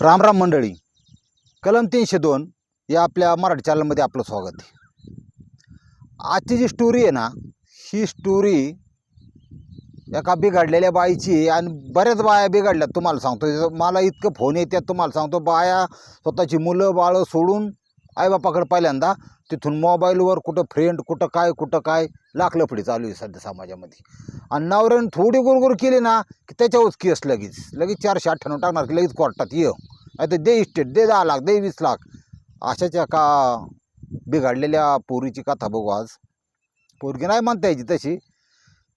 राम राम मंडळी. कलम तीनशे दोन या आपल्या मराठी चॅनलमध्ये आपलं स्वागत आहे. आजची जी स्टोरी आहे ना ही स्टोरी एका बिघडलेल्या बाईची आणि बऱ्याच बाया बिघडल्यात तुम्हाला सांगतो मला इतकं फोन येतात तुम्हाला सांगतो बाया स्वतःची मुलं बाळं सोडून आईबापाकडे पहिल्यांदा तिथून मोबाईलवर कुठं फ्रेंड कुठं काय कुठं काय लाखलं चालू आहे सध्या समाजामध्ये. आणि नवऱ्यानं थोडी गुरगुर केली ना की त्याच्यावरच केस लगेच. लगेच चारशे अठ्ठ्याण्णव टाकणार की लगेच कोर्टात ये. आता दे इस्टेट दे दहा लाख दे वीस लाख. अशाच्या का बिघडलेल्या पोरीची कथा बघू आज. पोरगी नाही म्हणता यायची तशी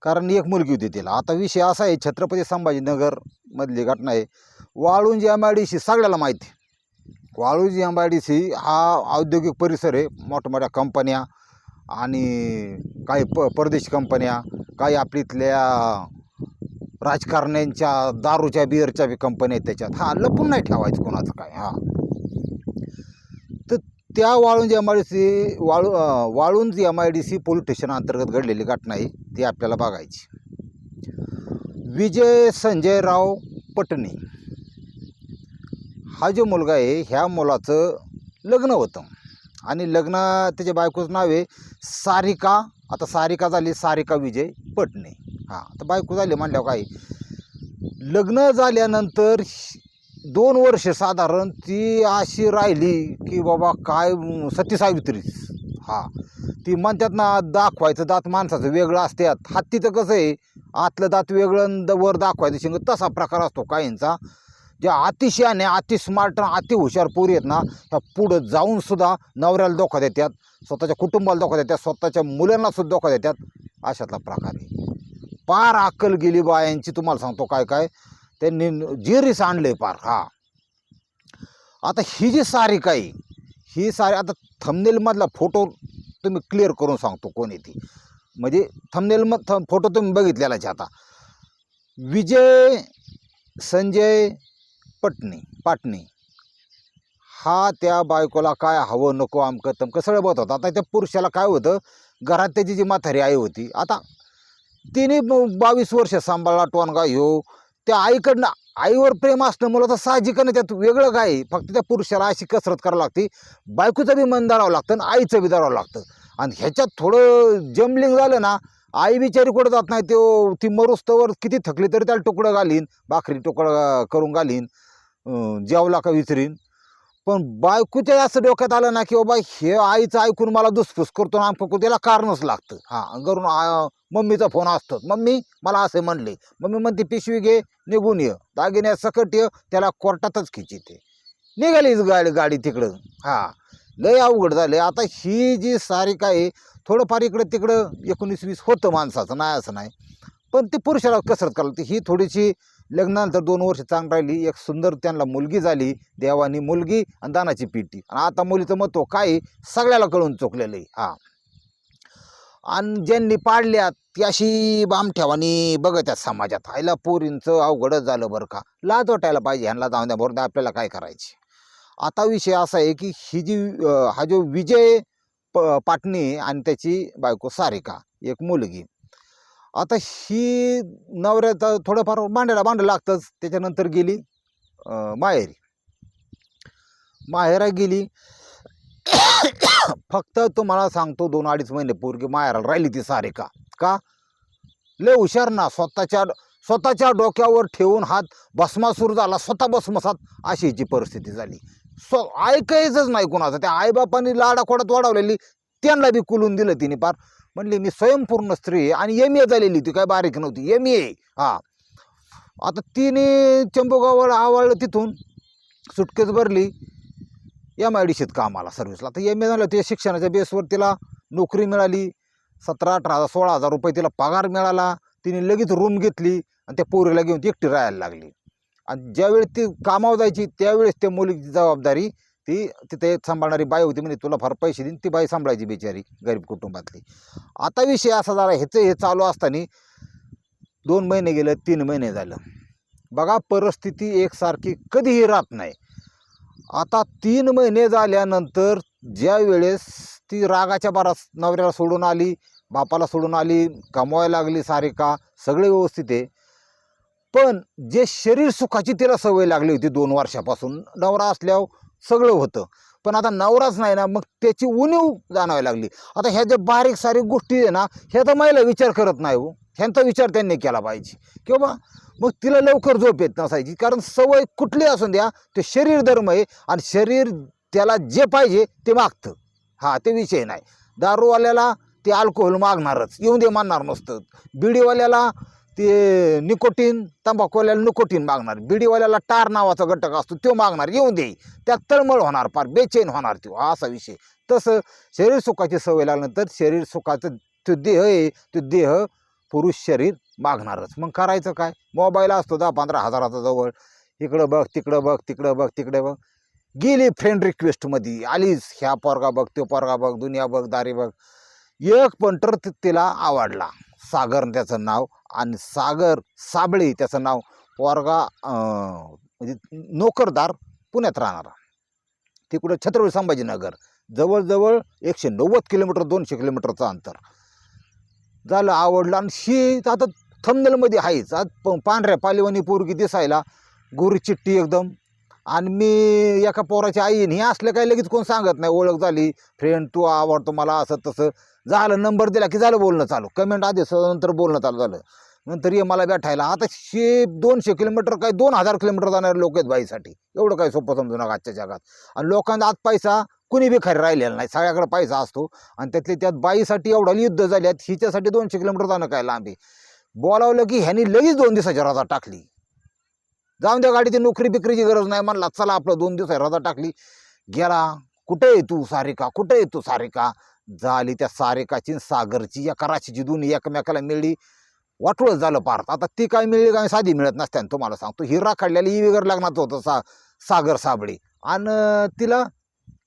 कारण एक मुलगी होती तिला. आता विषय असा आहे छत्रपती संभाजीनगरमधली घटना आहे. वाळूंजी एम आय डी सी सगळ्याला माहिती. आहे. वाळुंजी एम आय डी सी हा औद्योगिक परिसर आहे. मोठमोठ्या कंपन्या आणि काही प परदेशी कंपन्या काही आपलीतल्या राजकारण्यांच्या दारूच्या बिअरच्या बी कंपन्या आहेत त्याच्यात. हा लपून नाही ठेवायचं कोणाचं काय हा. तर त्या वाळुंजी एम आय डी सी वाळू वाळुंजी M I D C police station अंतर्गत घडलेली घटना आहे ती आपल्याला बघायची. विजय संजयराव पटणे हा जो मुलगा आहे ह्या मुलाचं लग्न होतं. आणि लग्न त्याच्या बायकोचं नाव आहे सारिका. आता सारिका झाली सारिका विजय पटणे. हां आता बायको झाली म्हणल्यावर काय? लग्न झाल्यानंतर श- दोन वर्ष साधारण ती अशी राहिली की बाबा काय सती सावित्रीच. हां ती म्हणतात ना दाखवायचं दात माणसाचं वेगळं असतात हत्तीचं कसं आहे आतलं दात वेगळं द- वर दाखवायचं शिंग तसा प्रकार असतो काहींचा. जे अतिशयाने अति स्मार्ट अति हुशार पोरी आहेत ना ह्या पुढं जाऊन सुद्धा नवऱ्याला धोका देतात स्वतःच्या कुटुंबाला धोका देतात स्वतःच्या मुलांना सुद्धा धोका देतात अशातला प्रकार आहे. पार अक्कल गेली बायांची तुम्हाला सांगतो काय काय त्यांनी जिरीस आणले पार हा. आता ही जी सारी काही ही सारी आता थमनेलमधला फोटो तुम्ही क्लिअर करून सांगतो कोण आहे ती. म्हणजे थंबनेल थ फोटो तुम्ही बघितलेलाच आता. विजय संजय पटणे पाटणे. हा त्या बायकोला काय हवं नको आमकं तमकं सगळं बघत होतं. आता त्या पुरुषाला काय होतं घरात त्याची जी म्हातारी आई होती आता तिने बावीस वर्ष सांभाळला टोनगा ह्यो. त्या आईकडनं आईवर प्रेम असणं मला तर साहजिकनं त्यात वेगळं काय फक्त त्या पुरुषाला अशी कसरत करावं लागते बायकोचं बी मन धरावं लागतं आणि आईचं बी धरावं लागतं. आणि ह्याच्यात थोडं जमलिंग झालं ना आई बिचारी कुठं जात नाही तो ती मरुस्तवर किती थकली तरी त्याला तुकडं घालीन भाकरी तुकडं करून घालीन. जेवला का विचारीन पण बायकोच्या असं डोक्यात आलं ना की बाबा हे आईचं ऐकून मला दुसफूस करतो ना आमकं त्याला कारणच लागतं. हां घरून मम्मीचा फोन असतो. मम्मी मला असे म्हणले. मम्मी म्हणते पिशवी घे निघून ये. दागिन्या सकट ये त्याला कोर्टातच खिचिते निघालीच गाडी गाडी तिकडं. हां लय अवघड झाले आता ही जी सारी काय थोडंफार इकडं तिकडं एकोणीस वीस होतं माणसाचं नाही असं नाही. पण ती पुरुषाला कसरत करायला ही थोडीशी लग्नानंतर दोन वर्ष चांग राहिली एक सुंदर त्यांना मुलगी झाली देवानी मुलगी आणि दानाची पिटी. आणि आता मुलीचं महत्त्व काय सगळ्याला कळून चुकलेलं आहे. हा. आणि ज्यांनी पाडल्यात ती अशी बामठ्यावानी बघत आहेत समाजात. आईला पोरींचं अवघडच झालं बरं का. लाज वाटायला पाहिजे. ह्यांना जाऊन द्या बरोबर आपल्याला काय करायचे? आता विषय असा आहे की ही जी हा जो विजय प पाटणे आणि त्याची बायको सारिका एक मुलगी. आता ही नवऱ्याचा थोडंफार मांड्याला भांडं लागतंच. त्याच्यानंतर गेली माहेरी. माहेरा गेली. फक्त तुम्हाला सांगतो दोन अडीच महिने पूर्वी माहेराला राहिली ती सारे का? लय हुशार ना स्वतःच्या स्वतःच्या डोक्यावर ठेवून हात भस्मासूर झाला स्वतः भस्मसात अशी हिची परिस्थिती झाली. स्व ऐकायचंच नाही कोणाचं. त्या आईबापांनी लाडाखोडात वाढवलेली त्यांना बी कुलून दिलं तिने पार. म्हणली मी स्वयंपूर्ण स्त्री आहे आणि एम ए झालेली ती काय बारीक नव्हती. एम ए हा. आता तिने चंबूगावर आवडलं तिथून सुटकेच भरली. एम आय डी सीत कामाला सर्व्हिसला. तर एम ए झालं ते शिक्षणाच्या बेसवर तिला नोकरी मिळाली. सतरा अठरा हजार सोळा हजार रुपये तिला पगार मिळाला. तिने लगेच रूम घेतली आणि त्या पोरीला घेऊन ती एकटी राहायला लागली. आणि ज्यावेळेस ती कामावर जायची त्यावेळेस त्या मुलीची जबाबदारी ती तिथे सांभाळणारी बाई होती म्हणजे तुला फार पैसे देईन ती बाई सांभाळायची बिचारी गरीब कुटुंबातली. आता विषय असा झाला ह्याचं हे चालू असताना दोन महिने गेलं तीन महिने झालं. बघा परिस्थिती एकसारखी कधीही राहत नाही. आता तीन महिने झाल्यानंतर ज्या वेळेस ती रागाच्या बारास नवऱ्याला सोडून आली बापाला सोडून आली कमवायला लागली सारिका सगळे व्यवस्थित आहे. पण जे शरीर सुखाची तिला सवय लागली होती दोन वर्षापासून नवरा असल्यावर सगळं होतं. पण आता नवराच नाही ना मग त्याची उणीव जाणवायला लागली. आता ह्या ज्या बारीक सारीक गोष्टी आहे ना ह्या तर महिला विचार करत नाही हो. ह्यांचा विचार त्यांनी केला पाहिजे. किंवा मग तिला लवकर झोप येत नसायची. कारण सवय कुठली असून द्या ते शरीर धर्म आहे आणि शरीर त्याला जे पाहिजे ते मागतं. हा ते विषय नाही. दारूवाल्याला ते अल्कोहोल मागणारच. येऊन दे मानणार नसतं. बिडीवाल्याला ते निकोटीन तंबाखूवाल्याला निकोटीन मागणार. बिडीवाल्याला टार नावाचा घटक असतो तो मागणार. येऊन देई त्यात तळमळ होणार फार बेचैन होणार तो. असा विषय. तसं शरीर सुखाची सवय लागल्यानंतर शरीर सुखाचं तो देह आहे तो देह पुरुष शरीर मागणारच. मग करायचं काय? मोबाईल असतो दहा पंधरा हजाराचा जवळ. इकडं बघ तिकडं बघ तिकडं बघ तिकडे बघ. गेली फ्रेंड रिक्वेस्टमध्ये आलीच. ह्या पोरगा बघ तो पोरगा बघ दुनिया बघ दारी बघ. एक पण तिला आवडला. सागर त्याचं नाव आणि सागर साबळे त्याचं नाव पोरगा म्हणजे नोकरदार पुण्यात राहणारा. तिकडं छत्रपती संभाजीनगर जवळजवळ एकशे नव्वद किलोमीटर दोनशे किलोमीटरचं अंतर. झालं आवडलं आणि शी आता थंबनेलमध्ये आहेच. आज प- पांढऱ्या पालिवानी पोरगी दिसायला गोरी चिट्टी एकदम. आणि मी एका पोराची आई हे असलं काही लगेच कोण सांगत नाही ओळख झाली. फ्रेंड तू आवडतो मला असं तसं झालं नंबर दिला की झालं बोलणं चालू. कमेंट आधी नंतर बोलणं चालू झालं. नंतर ये मला भेटायला. आता शे दोनशे किलोमीटर काय दोन हजार किलोमीटर जाणारे लोक आहेत बाईसाठी. एवढं काय सोपं समजू नका आजच्या जगात. आणि लोकांचा आज पैसा कुणी बी खरी राहिलेला नाही. सगळ्याकडे पैसा असतो. आणि त्यातले त्यात बाईसाठी एवढा युद्ध झाल्यात हिच्यासाठी दोनशे किलोमीटर जाणं काय लांबी बोलावलं की ह्यांनी लगेच दोन दिवसाची रजा टाकली. जाऊन द्या गाडीची नोकरी बिकरीची गरज नाही म्हणला चला आपलं दोन दिवस रजा टाकली. गेला. कुठे आहे तू सारिका? कुठे आहे तू सारिका? झाली त्या सारेकाची सागरची या कराचीची दोन्ही एकमेकाला मिळली. वाटोळच झालं पार आता ती काय मिळली काय साधी मिळत नसत्यानं तुम्हाला सांगतो हिरा काढलेली ही वगैरे लग्नाचं होतं सा सागर साबळे. आणि तिला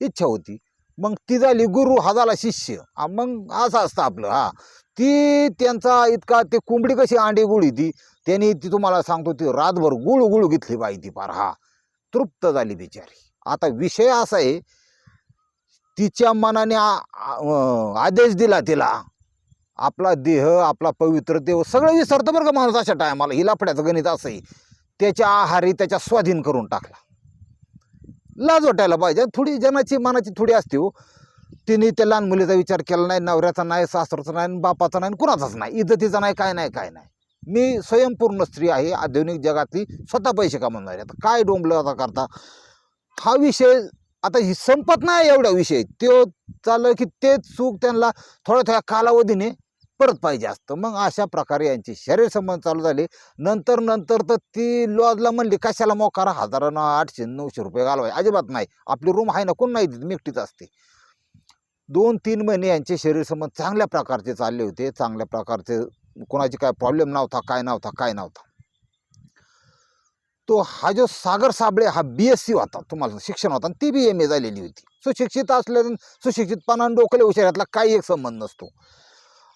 इच्छा होती. मग ती झाली गुरु हा झाला शिष्य. हा, मग असं असतं आपलं हा. ती त्यांचा इतका ते कोंबडी कशी अंडी गुळी ती त्यांनी ती तुम्हाला सांगतो ती रातभर गुळ गुळ घेतली बाई ती पार हा. तृप्त झाली बिचारी. आता विषय असा आहे तिच्या मनाने आ- आदेश दिला तिला. आपला देह आपला पवित्र देव सगळं विसरतं बरं का माणूस अशा टायमाला हिला फड्याचं गणित असंही त्याच्या आहारी त्याच्या स्वाधीन करून टाकला. लाज वाटायला पाहिजे. थोडी जनाची मनाची थोडी असते हो. तिने त्या लहान मुलीचा विचार केला नाही नवऱ्याचा नाही सासरचा नाही बापाचा नाही कुणाचाच नाही. इज्जतीचा नाही काय नाही काय नाही. मी स्वयंपूर्ण स्त्री आहे आधुनिक जगातली स्वतः पैसे कमावणारी. आता काय डोंबलं आता करता? हा विषय आता ही संपत नाही एवढा विषय. तो चाललं की तेच चूक त्यांना थोड्या थोड्या कालावधीने परत पाहिजे असतं. मग अशा प्रकारे यांचे शरीर संबंध चालू झाले. नंतर नंतर तर ती लॉजला म्हणली कशाला मोकारा? हजारानं आठशे नऊशे रुपये घालवाय. अजिबात नाही. आपली रूम आहे ना कोण नाही देत, मी असते. दोन तीन महिने यांचे शरीर संबंध चांगल्या प्रकारचे चालले होते. चांगल्या प्रकारचे कोणाचे काय प्रॉब्लेम नव्हता काय नव्हता काय नव्हता. तो हा जो सागर साबळे हा बी एस सी होता तुम्हाला शिक्षण होता आणि ती बी एम ए झालेली होती. सुशिक्षित असल्या सुशिक्षितपणा डोकले हुशारातला काही एक संबंध नसतो.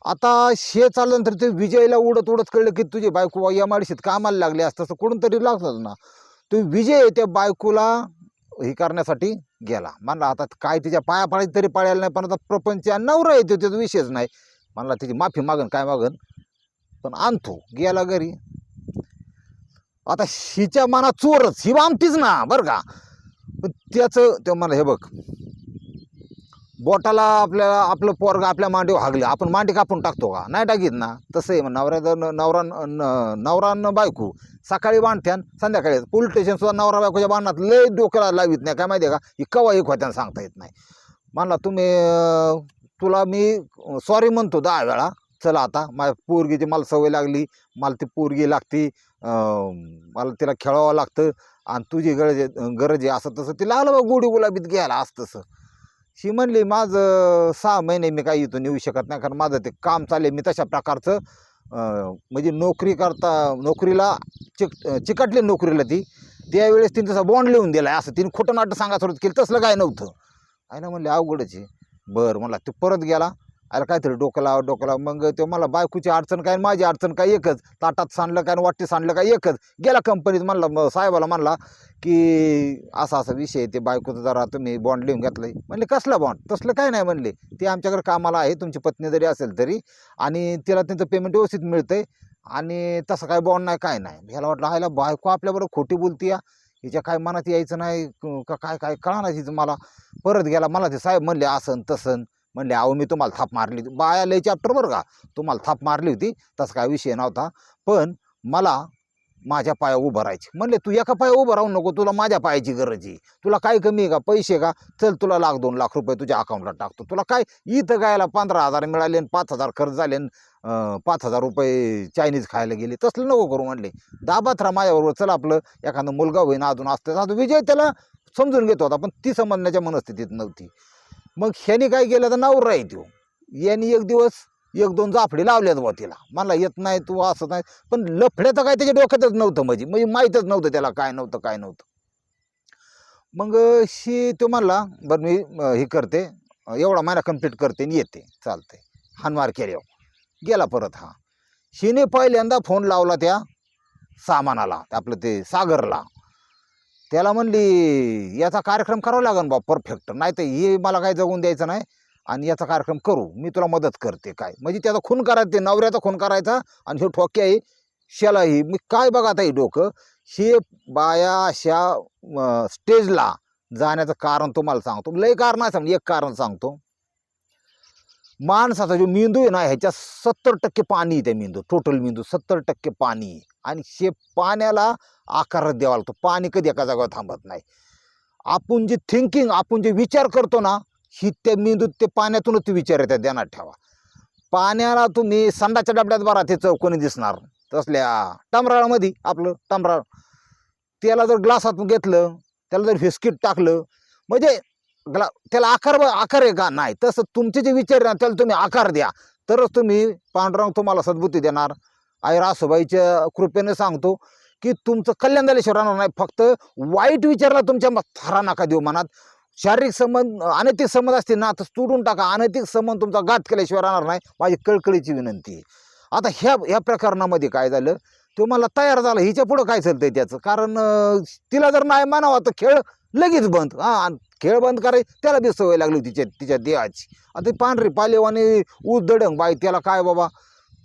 आता शे चालल्यानंतर ते विजयला उडत उडत कळलं की तुझी बायको एम आय कामाला लागली असतं असं कुठून तरी लागतात ना. तो विजय त्या बायकोला हे करण्यासाठी गेला. म्हणला आता काय तिच्या पाया पाळायची तरी पाळायला नाही पण आता प्रपंच नवरा येतो त्याचा विषयच नाही. म्हणला तिची माफी मागन काय मागन? पण आणतो गेला घरी. आता हिच्या मनात चोरच ही आमटीच ना बरं का. पण त्याचं ते मला हे बघ. बोटाला आपल्याला आपलं पोरग आपल्या मांडीवर हागलं आपण मांडी कापून टाकतो का? नाही टाकीत ना. तसं आहे मग नवऱ्या नवरा नवरान बायको सकाळी बांधत्यान संध्याकाळी. पोलीस स्टेशनसुद्धा नवरा बायकोच्या बांधण्यात लय डोक्याला लावित नाही काय माहिती आहे का? ही कवा एक होत्यानं सांगता येत नाही. म्हणला तुम्ही तुला मी सॉरी म्हणतो दहा वेळा. चला आता माझ्या पोरगीची मला सवय लागली मला ती पोरगी लागती. मला तिला खेळावं लागतं आणि तुझी गरज गरज आहे असं तसं. तिला आलं बा गोडी गुलाबीत घ्यायला असं तसं. ही म्हणली माझं सहा महिने मी काही इथून येऊ शकत नाही कारण माझं ते काम चालले मी तशा प्रकारचं. म्हणजे नोकरी करता नोकरीला चिक चिकटली नोकरीला ती. त्यावेळेस तिने तसा बॉन्ड लिहून दिला असं. तिने खोटं नाटं सांगा सुरुवात केली तसलं काय नव्हतं. आहे ना म्हणले अवघडच आहे. बरं म्हणला तो परत गेला अरे काहीतरी डोकं डोकला डोकं मग ते मला बायकोची अडचण काय माझी अडचण काय एकच? ताटात सांडलं काय वाटी सांडलं काय एकच? गेला कंपनीत म्हणला मग साहेबाला म्हणला की असा असा विषय आहे, ते बायकोचं जरा तुम्ही बॉन्ड लिहून घेतलं म्हणले कसला बॉन्ड तसलं काय नाही म्हणले. ते आमच्याकडे कामाला आहे तुमची पत्नी जरी असेल तरी आणि तिला त्यांचं पेमेंट व्यवस्थित मिळतं आहे आणि तसं काय बॉन्ड नाही काय नाही. ह्याला वाटलं ह्याला बायको आपल्याबरोबर खोटी बोलती या. हिच्या काय मनात यायचं नाही का काय काय नाही तिचं मला. परत गेला मला ते साहेब म्हणले असन तसं म्हणले अहो मी तुम्हाला थाप मारली होती. बाया लय चॅप्टर बरं का? तुम्हाला थाप मारली होती तसं काय विषय नव्हता. पण मला माझ्या पाया उभं राहायचे. म्हणले तू एका पाया उभं राहू नको तुला माझ्या पायाची गरज आहे. तुला काय कमी आहे का? पैसे का? चल तुला लाख दोन लाख रुपये तुझ्या अकाउंटला टाकतो. तुला काय? इथं गायला पंधरा हजार मिळाले आणि पाच हजार खर्च झाले पाच हजार रुपये चायनीज खायला गेले. तसलं नको करू म्हणले. दाबात राहा माझ्याबरोबर. चल आपलं एखादं मुलगा होईन अजून असतं अजून विजय त्याला समजून घेत होता पण ती समजण्याच्या मनस्थितीत नव्हती. मग ह्यानी काय केलं तर नावर राही तो यांनी एक दिवस एक दोन जाफडे लावल्यात बा तिला. मला येत नाही तू असं नाही. पण लफड्याचं काय त्याच्या डोक्यातच नव्हतं म्हणजे. म्हणजे माहीतच नव्हतं त्याला काय नव्हतं काय नव्हतं. मग शी तो म्हणला बरं मी हे करते. एवढा महिना कंप्लीट करते आणि येते. चालते हानमार केल्यावर. गेला परत हा. शिने पहिल्यांदा फोन लावला त्या सामानाला आपलं ते सागरला. त्याला म्हणली याचा कार्यक्रम करावा लागेल बा परफेक्ट नाही तर हे मला काय जगून द्यायचं नाही आणि याचा कार्यक्रम करू. मी तुला मदत करते. काय? म्हणजे त्याचा खून करायचं ते नवऱ्याचा खून करायचा आणि हे ठोक्या आहे शेला ही मी काय बघा आता डोकं? हे बाया अशा स्टेजला जाण्याचं कारण तुम्हाला सांगतो. लय कारण आहे सांग एक कारण सांगतो. माणसाचा जो मेंदू आहे ना ह्याच्या सत्तर टक्के पाणी आहे त्या मेंदू टोटल मेंदू सत्तर टक्के पाणी आहे. आणि हे पाण्याला आकार द्यावा लागतो. पाणी कधी एका जागेवर थांबत नाही. आपण जे थिंकिंग आपण जे विचार करतो ना ही त्या मेंदूत ते पाण्यातूनच ते विचार येतात ध्यानात ठेवा. पाण्याला तुम्ही संडाच्या डबड्यात बरा ते चौकोनी दिसणार? तसल्या टमराळामध्ये आपलं टमराळ त्याला जर ग्लासातून घेतलं त्याला जर बिस्किट टाकलं म्हणजे ग्ला त्याला आकार ब- आकार आहे का? नाही. तसं तुमचे जे विचार आहे ना त्याला तुम्ही आकार द्या. तरच तुम्ही पांडुरंग तुम्हाला सद्बुद्धी देणार. आई रासोबाईच्या कृपेने सांगतो की तुमचं कल्याण झाल्याशिवाय राहणार नाही. फक्त वाईट विचारला तुमच्या थरा नका देऊ मनात. शारीरिक संबंध अनैतिक संबंध असतील ना तर तोडून टाका. अनैतिक संबंध तुमचा घात केल्याशिवाय राहणार नाही. माझी कळकळीची विनंती आहे. आता ह्या ह्या प्रकरणामध्ये काय झालं? तो मला तयार झाला. हिच्या पुढं काय चालतंय त्याचं? कारण तिला जर नाही मानावा तर खेळ लगेच बंद. हा खेळ बंद कराय त्याला बी सवय लागली तिच्या तिच्या देहाची. आता पांढरी पालेवाने ऊस दडंग बाई त्याला काय बाबा?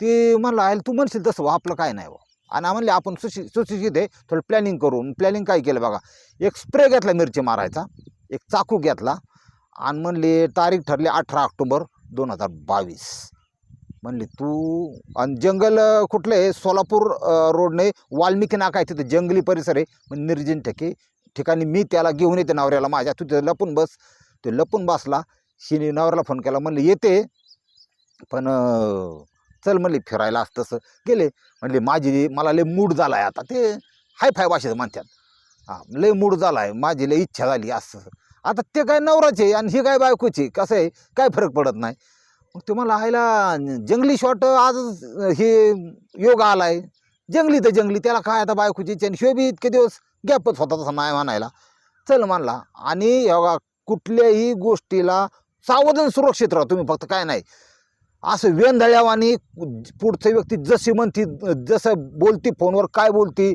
ते म्हणलं आहे तू म्हणशील तसं बा, आपलं काय नाही बा आणि म्हणले आपण सुशि सुशिक्षित आहे थोडं प्लॅनिंग करून. प्लॅनिंग काय केलं बघा एक स्प्रे घेतला मिरची मारायचा एक चाकू घेतला आणि म्हणले तारीख ठरली अठरा ऑक्टोबर दोन हजार बावीस. म्हणले तू आणि जंगल कुठलं आहे? सोलापूर रोडने वाल्मिकी नाका आहे तिथं जंगली परिसर आहे. मग निर्जन ठेके ठिकाणी मी त्याला घेऊन येते नवऱ्याला माझ्या तू तिथं लपून बस. ते लपून बसला शिनी नवऱ्याला फोन केला म्हणले येते. पण चल म्हणले फिरायला असं तसं. गेले. म्हणले माझी मला लय मूड झाला आहे आता. ते हाय फाय भाषेत म्हणतात. हां लय मूड झाला आहे माझी लय इच्छा झाली असं. आता ते काय नवराचे आणि हे काय बायकोचे कसं आहे? काय फरक पडत नाही. मग तुम्हाला आयला जंगली शॉट आज हे योग आला आहे जंगली तर जंगली. त्याला काय आता बायकोची आणि शिवाय बी इतके दिवस गॅपच होता तसा नाही म्हणायला. चल म्हणला आणि योगा कुठल्याही गोष्टीला सावधान सुरक्षित राहा. तुम्ही फक्त काय नाही. असं वेंधळ्यावानी पुढचं व्यक्ती जशी म्हणती जसं बोलती फोनवर काय बोलती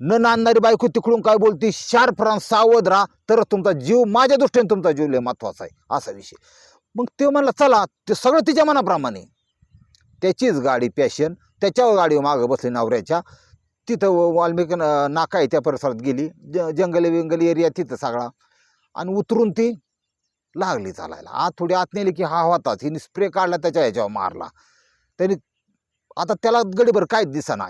न नांदणारी बायको तिकडून काय बोलती शार्प राहा सावध राहा तर तुमचा जीव माझ्या दृष्टीने तुमचा जीव लय महत्त्वाचा आहे असा विषय. मग ते म्हणलं चला ते सगळं तिच्या मनाप्रमाणे. त्याचीच गाडी पॅशन त्याच्यावर गाडी मागं बसली नवऱ्याच्या. तिथं व- वाल्मिकी नाका आहे त्या परिसरात गेली. ज जंगली विंगली एरिया तिथं सगळा. आणि उतरून ती लागली चालायला. आत थोडी आत नेली की हा होताच. हिने स्प्रे काढला त्याच्या ह्याच्यावर मारला. त्याने आता त्याला गडीभर काहीच दिसना.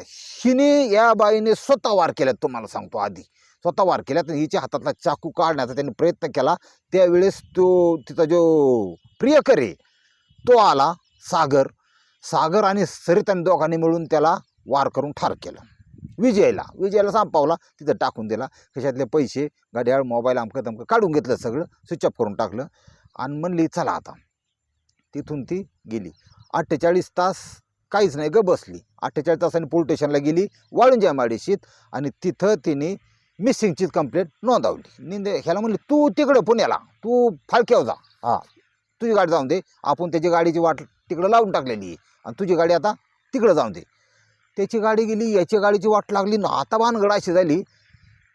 हिने या बाईने स्वतः वार केल्यात तुम्हाला सांगतो आधी. स्वतः वार केल्यात हिच्या हातातला चाकू काढण्याचा त्यांनी प्रयत्न केला. त्यावेळेस तो तिचा जो प्रियकर आहे तो आला सागर. सागर आणि सरिताने दोघांनी मिळून त्याला वार करून ठार केलं. विजयला. विजयला संपावला तिथं टाकून दिला. खिशातले पैसे घड्याळ मोबाईल अमकं तमकं काढून घेतलं सगळं स्विच ऑफ करून टाकलं आणि म्हणली चला आता. तिथून ती गेली. अठ्ठेचाळीस तास काहीच नाही ग बसली. अठ्ठेचाळीस तासांनी पोलीस स्टेशनला गेली वाळूंच्या माडीशीत आणि तिथं तिने मिसिंगचीच कंप्लेंट नोंदवली. निंद ह्याला म्हणली तू तिकडं पुण्याला तू फाळक्यावर जा. हां तुझी गाडी जाऊन दे. आपण त्याची गाडीची वाट तिकडं लावून टाकलेली आहे आणि तुझी गाडी आता तिकडं जाऊन दे. त्याची गाडी गेली याची गाडीची वाट लागली ना आता भानगड अशी झाली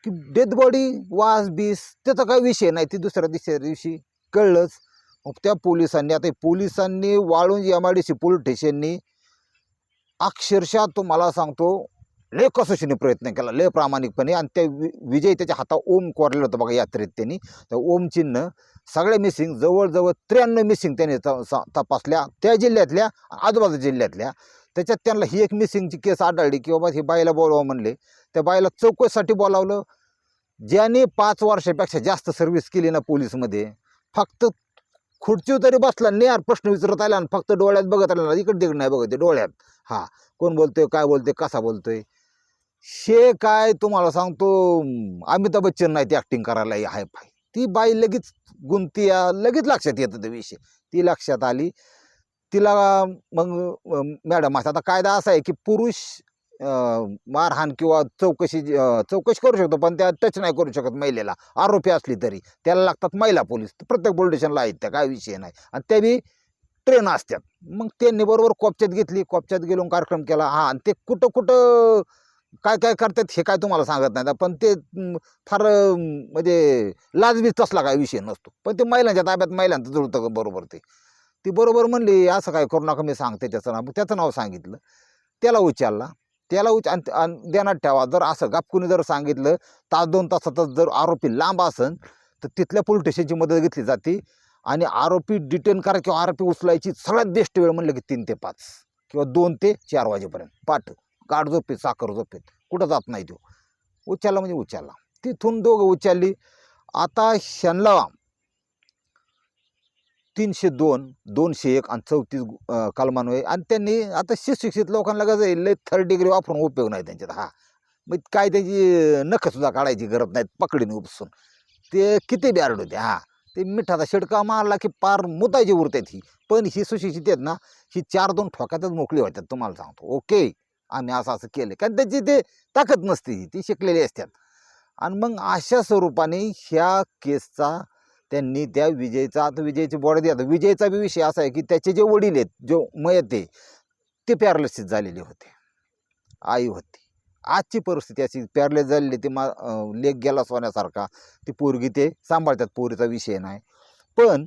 की डेथ बॉडी वास बीस त्याचा काही विषय नाही ती दुसऱ्या तिसऱ्या दिवशी कळलंच. मग त्या पोलिसांनी आता पोलिसांनी वाळून M I D C police स्टेशननी अक्षरशः तो मला सांगतो लय कसोशीने प्रयत्न केला लय प्रामाणिकपणे. आणि त्या वि विजय त्याच्या हातात ओम कोरलेलं होतं बघा यात्रेत त्यांनी. तर ओम चिन्ह सगळे मिसिंग जवळजवळ त्र्याण्णव मिसिंग त्यांनी त- तपासल्या. त्या जिल्ह्यातल्या आजूबाजू जिल्ह्यातल्या त्याच्यात त्यांना ही एक मिसिंगची केस आढळली की बाबा ही बाईला बोलावं म्हणले. त्या बाईला चौकशीसाठी बोलावलं. ज्याने पाच वर्षापेक्षा जास्त सर्व्हिस केली ना पोलीसमध्ये फक्त खुर्चीवर तरी बसला नाही यार प्रश्न विचारत आला आणि फक्त डोळ्यात बघत आला इकडे तिकडे नाही बघत डोळ्यात. हा कोण बोलतोय काय बोलतोय कसा बोलतोय? शे काय तुम्हाला सांगतो अमिताभ बच्चन नाही ती ॲक्टिंग करायला हाय पाय ती बाई लगेच गुंती या लगेच लक्षात येतं ते विषय. ती लक्षात आली. तिला मग मॅडम असं आता कायदा असा आहे की पुरुष मारहाण किंवा चौकशी चौकशी करू शकतो पण त्या टच नाही करू शकत महिलेला. आरोपी असली तरी. त्याला लागतात महिला पोलीस. प्रत्येक पोलीस स्टेशनला आहेत त्या काय विषय नाही. आणि त्या बी ट्रेन असतात मग त्यांनी बरोबर कोपच्यात घेतली. कोपच्यात गेलो कार्यक्रम केला. हा आणि ते कुठं कुठं काय काय करतात हे काय तुम्हाला सांगत नाही. पण ते फार म्हणजे लाजबीज तसला काय विषय नसतो. पण ते महिलांच्या ताब्यात महिलांचं जुळतं का बरोबर ते? ती बरोबर म्हणली असं काय करू नका मी सांगते त्याचं नाव. त्याचं नाव सांगितलं. त्याला उचलला. त्याला उच आणि आणि ध्यानात ठेवा जर असं गापकुनी जर सांगितलं तास दोन तासातच जर आरोपी लांब असन तर तिथल्या पोलीस स्टेशनची मदत घेतली जाते आणि आरोपी डिटेन करा किंवा आरोपी उचलायची सगळ्यात बेस्ट वेळ म्हणलं की तीन ते पाच किंवा दोन ते चार वाजेपर्यंत. पाठ गाठ झोपेत साखर झोपेत. कुठं जात नाही तो. उचलला म्हणजे उचलला. तिथून दोघं उचलली. आता शनला तीनशे दोन दोनशे एक आणि चौतीस अं, आणि त्यांनी आता शिक्षित लोकांना कसं आहे, लय थर्ड डिग्री वापरून उपयोग नाही त्यांच्यात. हा. मग काय त्याची नखसुद्धा काढायची गरज नाही पकडीने उपसून. ते किती बॅरड होते हा. ते मिठाचा शिडका मारला की पार मुतायची उरतात ही पण ही सुशिक्षित आहेत ना ही चार दोन ठोक्यातच मोकळी होतात तुम्हाला सांगतो. ओके आम्ही असं असं केलं. कारण त्याची ते ताकद नसते ती शिकलेली असतात. आणि मग अशा स्वरूपाने ह्या केसचा त्यांनी त्या विजयचा आता विजयची बॉडी द्या विजयचा बी विषय असा आहे की त्याचे जे वडील आहेत जो मयत आहे ते पॅरालिसिस झालेले होते. आई होती. आजची परिस्थिती अशी पॅरलेस झालेली ती मा अं, लेख गेला सोन्यासारखा. ती पोरगी ते सांभाळतात पोरीचा विषय नाही. पण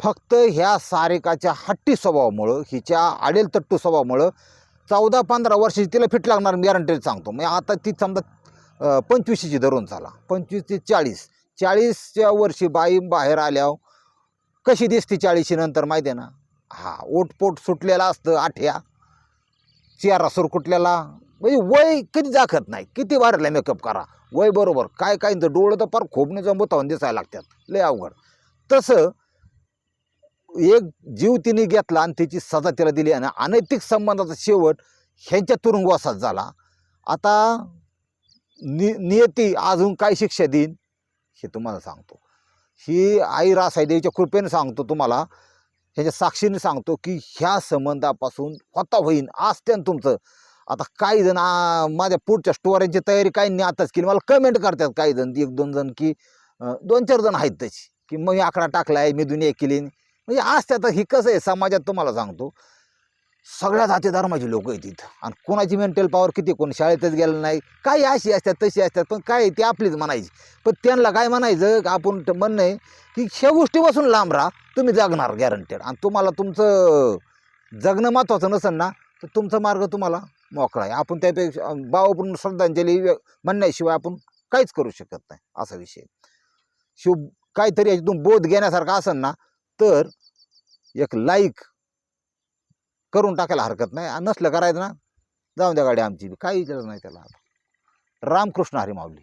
फक्त ह्या सारिकाच्या हट्टी स्वभावामुळं हिच्या आडेल तट्टू स्वभावामुळं चौदा पंधरा वर्षाची तिला फिट लागणार गॅरंटी सांगतो. म्हणजे आता ती समजा पंचवीसशेची पंचवीसची धरून चाला पंचवीस ते चाळीस. चाळीसच्या वर्षी बाई बाहेर आल्यावर कशी दिसते चाळीशी नंतर माहिती आहे ना? हा ओटपोट सुटलेला असतं आठ्या. चेहरा सुरकुटलेला. म्हणजे वय कधी दाखत नाही. किती वारला मेकअप करा. वय बरोबर. काय काय तर डोळं तर फार खोबणे जमवतावून दिसायला लागतात. लय अवघड. तसं एक जीव तिने घेतला आणि त्याची सजा तिला दिली आणि अनैतिक संबंधाचा शेवट ह्यांच्या तुरुंगवासात झाला. आता नि नियती अजून काय शिक्षा देईन? हे तुम्हाला सांगतो. ही आई रासायदेवीच्या कृपेने सांगतो तुम्हाला ह्याच्या साक्षीने सांगतो की ह्या संबंधापासून होता होईन असते तुमचं. आता काही जण माझ्या पुढच्या स्टोऱ्यांची तयारी काहींनी आताच केली. मला कमेंट करतात काही जण एक दोन जण की दोन चार जण आहेत तशी. की मग मी आकडा टाकला आहे मी दुनिया केली. म्हणजे असते ही कसं आहे समाजात तुम्हाला सांगतो. सगळ्या जाती धर्माची लोक आहेत इथं. आणि कोणाची मेंटल पॉवर किती कोण शाळेतच गेलं नाही काही अशी असतात तशी असतात पण काय ती आपलीच म्हणायची. पण त्यांना काय म्हणायचं का आपण म्हणणं आहे की ह्या गोष्टीपासून लांब राहा तुम्ही जगणार गॅरंटेड आणि तुम्हाला तुमचं जगणं महत्त्वाचं नसेल ना तर तुमचा मार्ग तुम्हाला मोकळा आहे. आपण त्यापेक्षा भावपूर्ण श्रद्धांजली म्हणण्याशिवाय आपण काहीच करू शकत नाही असा विषय शिव काहीतरी याच्यातून बोध घेण्यासारखा असेल ना तर एक लाईक करून टाकायला हरकत नाही. आणि नसलं करायचं ना. जाऊन द्या गाडी आमची. बी. काही गरज नाही त्याला रामकृष्ण हरी माऊली.